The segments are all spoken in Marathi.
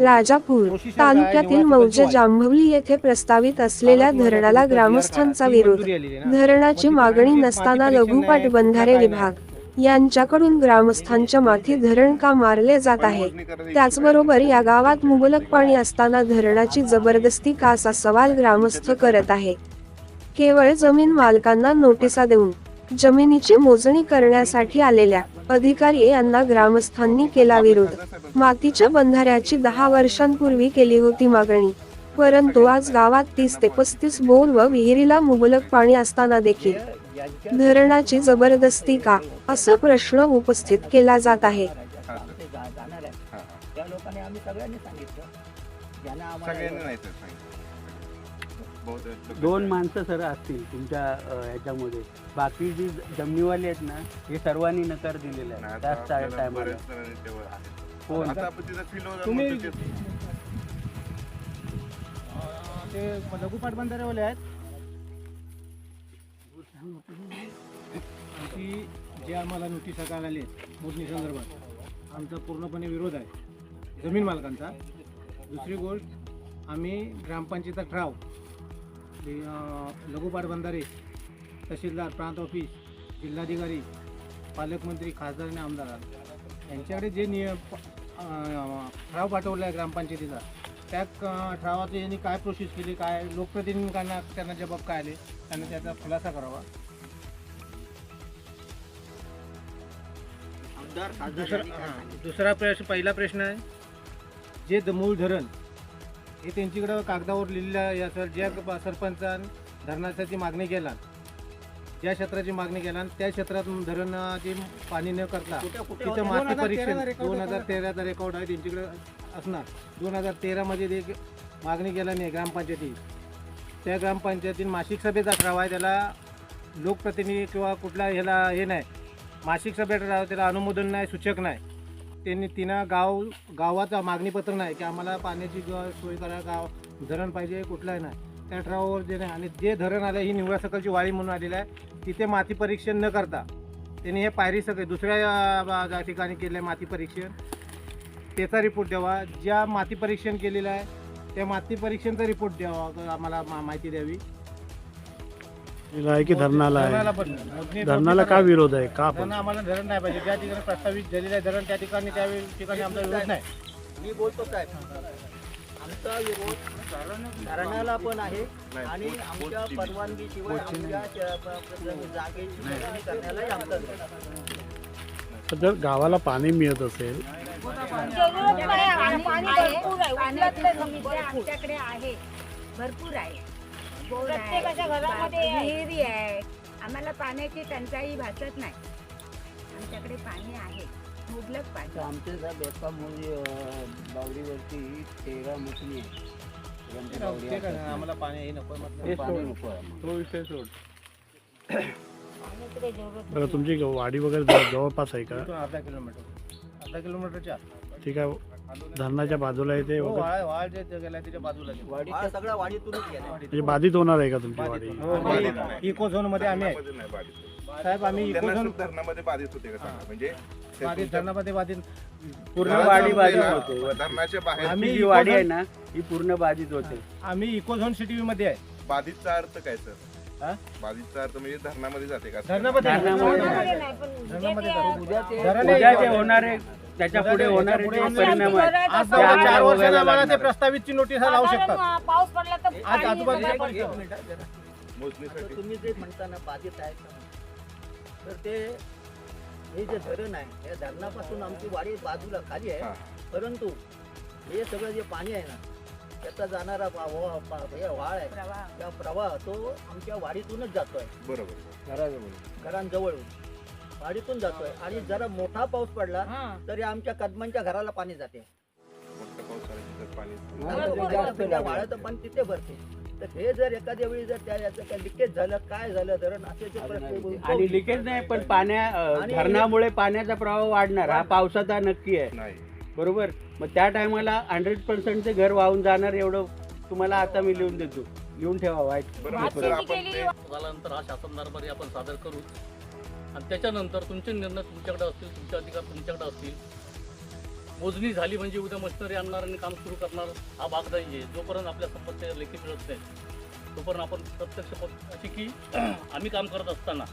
राजापूर तालुक्यातील मौजे जांभवली येथे प्रस्तावित असलेल्या धरणाला ग्रामस्थांचा विरोध. धरणाची मागणी नसताना लघुपाट बंधारे विभाग यांच्याकडून ग्रामस्थांच्या माथी धरण का मारले जात आहे? त्याचबरोबर या गावात मुबलक पाणी असताना धरणाची जबरदस्ती का असा सवाल ग्रामस्थ करत आहे. केवळ जमीन मालकांना नोटिसा देऊन जमिनीची मोजणी करण्यासाठी आलेल्या अधिकारी यांना ग्रामस्थांनी केला विरोध मातीच्या बंधाऱ्याची दहा वर्षांपूर्वी केली होती मागणी परंतु आज गावात तीस ते पस्तीस बोर व विहिरीला मुबलक पाणी असताना देखील धरणाची जबरदस्ती का असा प्रश्न उपस्थित केला जात आहे त्या लोकांनी आम्ही सगळ्यांनी सांगितलं ज्यांना आम्हाला दोन माणसं सर असतील तुमच्या ह्याच्यामध्ये. बाकी जी जमिनीवाले आहेत ना हे सर्वांनी नकार दिलेला नाही, आहे आता त्याच टायमाला. फिरलो तुम्ही- ते- लघुपाट बंधारेवाले आहेत. जे आम्हाला नोटिसा काल आली मोजणी संदर्भात आमचा पूर्णपणे विरोध आहे. जमीन मालकांचा. दुसरी गोष्ट आम्ही ग्रामपंचायत ठराव लघुपाट बंधारे तहसीलदार प्रांत ऑफिस जिल्हाधिकारी पालकमंत्री खासदार आणि आमदार यांच्याकडे जे नियम ठराव पाठवला आहे ग्रामपंचायतीचा त्या क- ठरावाचं यांनी काय प्रोसेस केली काय लोकप्रतिनिधींना त्यांना जबाब काय आले त्यांनी त्याचा खुलासा करावा. दुसरा हां, दुसरा प्रश्न पहिला प्रश्न आहे जे द- मूळ धरण हे त्यांच्याकडं कागदावर लिहिलेलं आहे. असेल ज्या प- सरपंचान धरणासाठी मागणी केला ज्या क्षेत्राची मागणी केला त्या क्षेत्रात धरणाची पाणी न करता कुठे कुठे तिथं होतं? माती परीक्षण दोन हजार तेराचा रेकॉर्ड आहे त्यांच्याकडे असणार. दोन हजार तेरामध्ये ते एक मागणी नाही ग्रामपंचायती. त्या ग्रामपंचायतीन मासिक सभेचा ठराव आहे. त्याला लोकप्रतिनिधी किंवा कुठला ह्याला हे नाही. मासिक सभेचा ठराव त्याला अनुमोदन नाही सूचक नाही. त्यांनी तिनं गाव गावात मागणीपत्र नाही की आम्हाला पाण्याची ग- सोय करा गाव धरण पाहिजे कुठलाही नाही. त्या ठरावावर जे नाही आणि जे धरण आलं ही निवडा सकलची वाळी म्हणून आलेलं आहे तिथे माती परीक्षण न करता त्यांनी हे पायरी सगळे दुसऱ्या अं, बा- ठिकाणी केलं आहे माती परीक्षण त्याचा रिपोर्ट द्यावा. ज्या माती परीक्षण केलेलं आहे त्या माती परीक्षणचा रिपोर्ट द्यावा आम्हाला मा- माहिती द्यावी. आहे की धरणाला धरणाला आहे धरणाला का विरोध आहे? का पण? आम्हाला धरण नाही पाहिजे. ज्या ठिकाणी प्रस्तावित झालेलं आहे धरण त्या ठिकाणी त्या ठिकाणी आमचा विरोध नाही. मी बोलतो साहेब आमचा विरोध धरणाला पण आहे आणि आमच्या परवानगीशिवाय आमच्या श- प- प- जागेची मोजणी करण्यालाही आमचा विरोध आहे. तर जर गावाला पाणी मिळत असेल आमच्याकडे आहे. भरपूर आहे, प्रत्येकाच्या घरामध्ये. विहिरी आहे. आम्हाला पाण्याची टंचाई भासत नाही. आमच्याकडे पाणी आहे. मुबलक पाणी. आमच्या त्या बेकामुळे बावडीवरती तेरा नाही, आम्हाला पाणी हे नको म्हटलं. पाणी नको विषय सोड. तुमची वाडी वगैरे जवळ- जवळपास आहे का? अर्धा किलोमीटर. अर्धा किलोमीटरच्या ठीक आहे. धरणाच्या बाजूला येते हो, वगैरे. वाळ वाळ जे ते गेलाय त्याच्या बाजूला वाढीतूनच गेला म्हणजे बाधित होणार आहे का तुमची वाडी? बाधित. इको झोनमध्ये आम्ही आहे. धरणामध्ये नाही बाधित. साहेब आम्ही इको त्यांना झोन सुद्धा धरणामध्ये बाधित होते का सांगा? म्हणजे ते बाधित तुमच्या- धरणामध्ये बाधित पूर्ण धरणाच्या वाडी बाधित बाहेर- होते. धरणाच्या बाहेर आम्ही ही जी वाडी आहे ना ही पूर्ण बाधित होते. आम्ही इको झोन सिटी मध्ये आहे. बाधितचा अर्थ काय सर? हा? अर्थ म्हणजे धरणामध्ये जाते का धरणामध्ये उद्या. जे होणारे त्याच्या पुढे होणारे जे परिणाम आहेत आज ते चार आम्हाला. प्रस्तावितची नोटीस लावू शकतात पाऊस पडला तर आज आजूबाजूला सगळं पण- पडतं. एक मिनिट हा जरा. मोजणीसाठी आता तुम्ही जे म्हणता ना बाधित आहेत ना, तर ते हे जे धरण आहे या धरणापासून आमची वाडी बाजूला खाली हा. आहे परंतु हे सगळं जे पाणी आहे ना त्याचा जाणारा वा- वा- वा- हे वाळ आहे. प्रवाह. त्या प्रवाह तो आमच्या वाडीतूनच जातोय. बरोबर. घरांजवळ. वाडीतून जातोय. आणि जरा मोठा पाऊस पडला हा. तरी आमच्या कदमांच्या घराला पाणी जाते. मोठं पाऊस आला की तर पाणी तिथे भरते. तर हे जर एखाद्या वेळी जर त्या याचं काय लिकेज झालं काय झालं धरण असे जे प्रश्न आणि. लिकेज नाही पण पाण्या अं, आणि- धरणामुळे पाण्याचा प्रवाह वाढणार. हा पावसाचा नक्की आहे. नाही. बरोबर? मग त्या टायमाला हंड्रेड पर्सेंटचे घर वाहून जाणार एवढं तुम्हाला आता मी लिहून देतो. लिहून ठेवा वाईट. बरोबर शेती आपण ते झाल्यानंतर हा शासन दरबारी आपण सादर करू. आणि त्याच्यानंतर तुमचे निर्णय तुमच्याकडे असतील तुमचे अधिकार तुमच्याकडे असतील. मोजणी झाली म्हणजे उद्या मशिनरी आणणार आणि काम सुरू करणार हा भाग नाही आहे. जोपर्यंत आपल्या संपत्ती लेखी मिळत नाही तोपर्यंत आपण प्रत्यक्ष अशी की आम्ही काम करत असताना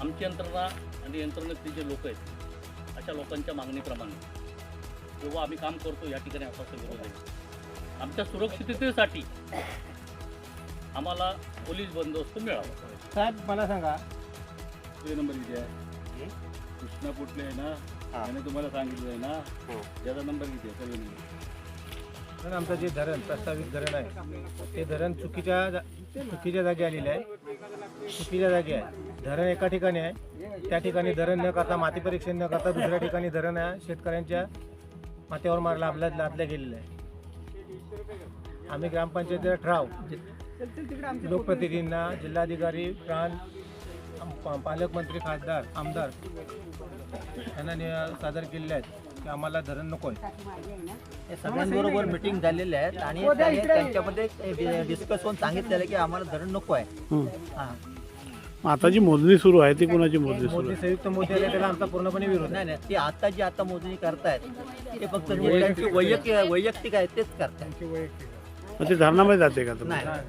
आमची यंत्रणा आणि यंत्रणेतले जे लोक आहेत अशा लोकांच्या मागणीप्रमाणे. जेव्हा आम्ही काम करतो या ठिकाणी असा विरोध आहे. आमच्या सुरक्षिततेसाठी आम्हाला पोलीस बंदोबस्त मिळावा. साहेब मला सांगा. नंबर किती आहे. कृष्णा कुठले आहे ना त्याने तुम्हाला सांगितलं आहे ना याचा नंबर किती आहे सर्व नंबर. आमचं जे धरण प्रस्तावित धरण आहे ते धरण चुकीच्या जा- चुकीच्या जागी आलेलं आहे. चुकीच्या जागी आहे. धरण एका ठिकाणी आहे. त्या ठिकाणी धरण न करता माती परीक्षण न करता दुसऱ्या ठिकाणी धरण आहे. शेतकऱ्यांच्या माथ्यावर मार लाभल्या लादल्या गेलेलं आहे. आम्ही ग्रामपंचायतीला ठराव लोकप्रतिनिधींना जिल्हाधिकारी प्राण पालकमंत्री खासदार आमदार यांना नि- सादर केलेले आहेत. की आम्हाला धरण नको आहे. हे सगळ्यांबरोबर मिटिंग झालेले आहेत आणि त्या- त्यांच्यामध्ये डिस्कस होऊन सांगितलेलं आहे की आम्हाला धरण नको आहे. हं. मग आता जी मोजणी सुरू आहे ती कोणाची मोजणी सुरू मोदी आहे? संयुक्त मोदी आले त्याला आमचा पूर्णपणे विरोध नाही नाही ते आता जी आता मोजणी करतायत ते फक्त जे त्यांची वैयक्तिक वैयक्तिक आहे तेच करतायत. मग ते धरणामध्ये जाते का तुम्ही? नाही.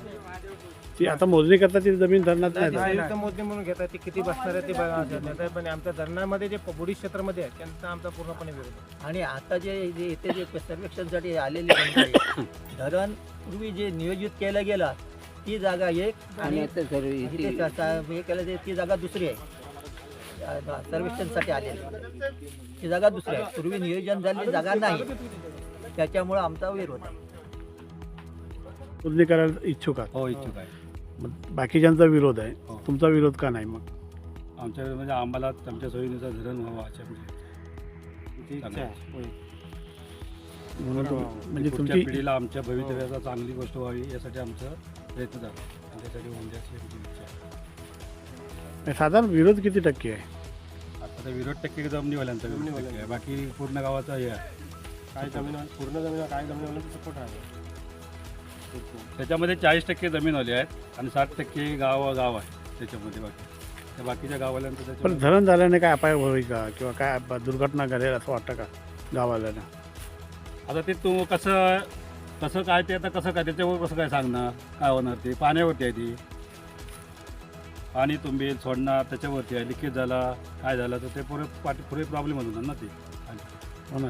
ती आता मोजणी करता ती जमीन धरणात नाही ते जात. संयुक्त मोदी म्हणून घेतात ते किती बसणार आहे ते बघा नाही. पण आमच्या धरणामध्ये जे बुडी क्षेत्रामध्ये आहे त्यांचा आमचा पूर्णपणे विरोध आहे. आणि आता जे जे इथे जे सर्वेक्षणसाठी आलेले मंडळी, धरण पूर्वी जे नियोजित केलं गेलं ती जागा एक आणि इथे स- स- हे केलं ते ती जागा दुसरी आहे. सर्वेक्षणसाठी आलेली. ती जागा दुसरी आहे. पूर्वी नियोजन झालेली जागा नाही. त्याच्यामुळं आमचा विरोध आहे मोजणी करायला इच्छुक आहात? हो इच्छुक आहे. मग बाकीच्यांचा विरोध आहे. हो. तुमचा विरोध का नाही मग? आमच्याकडे म्हणजे आम्हाला आमच्या सोयीनुसार धरण व्हावं अशा म्हणजे आहे. होय. म्हणून म्हणजे पुढच्या तुमची पिढीला आमच्या भवितव्याचा चांगली गोष्ट व्हावी यासाठी आमचा आणि त्यासाठी इच्छा आहे. साधारण विरोध किती टक्के आहे? आता तर विरोध टक्के जमिनीवाल्यांचा विरोध टक्के आहे. बाकी पूर्ण गावाचा हे आहे. काय जमीन पूर्ण जमीन काय जमीन सपोर्ट आहे? त्याच्यामध्ये चाळीस टक्के जमीनवाले आहेत आणि साठ टक्के गाव गाव आहे त्याच्यामध्ये बाकी. त्या बाकीच्या गावाल्यांचं पण त्याच्यामध्ये धरण झाल्याने काय अपाय होईल का? किंवा काय दुर्घटना घडेल असं वाटतं का गावाला आता ते तू कसं कसं काय ते आता कसं काय त्याच्यावर कसं काय सांगणार? काय होणार ते? पाण्यावरती आहे ती. पाणी तुंबेल सोडणार त्याच्यावरती आहे. लिकेज झाला काय झालं तर ते पुरे पाठी पुरे प्रॉब्लेम होणार ना ते. हो ना.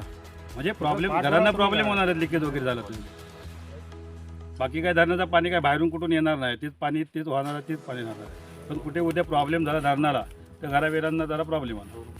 म्हणजे प्रॉब्लेम घरांना प्रॉब्लेम होणार. आहे लिकेज वगैरे झालं तर. बाकी काय धरणाचं पाणी काय बाहेरून कुठून येणार नाही. तेच पाणी तेच वाहणार आहे तेच पाणी येणार आहे पण कुठे उद्या प्रॉब्लेम झाला धरणाला तर घरावेरांना जरा प्रॉब्लेम होणार.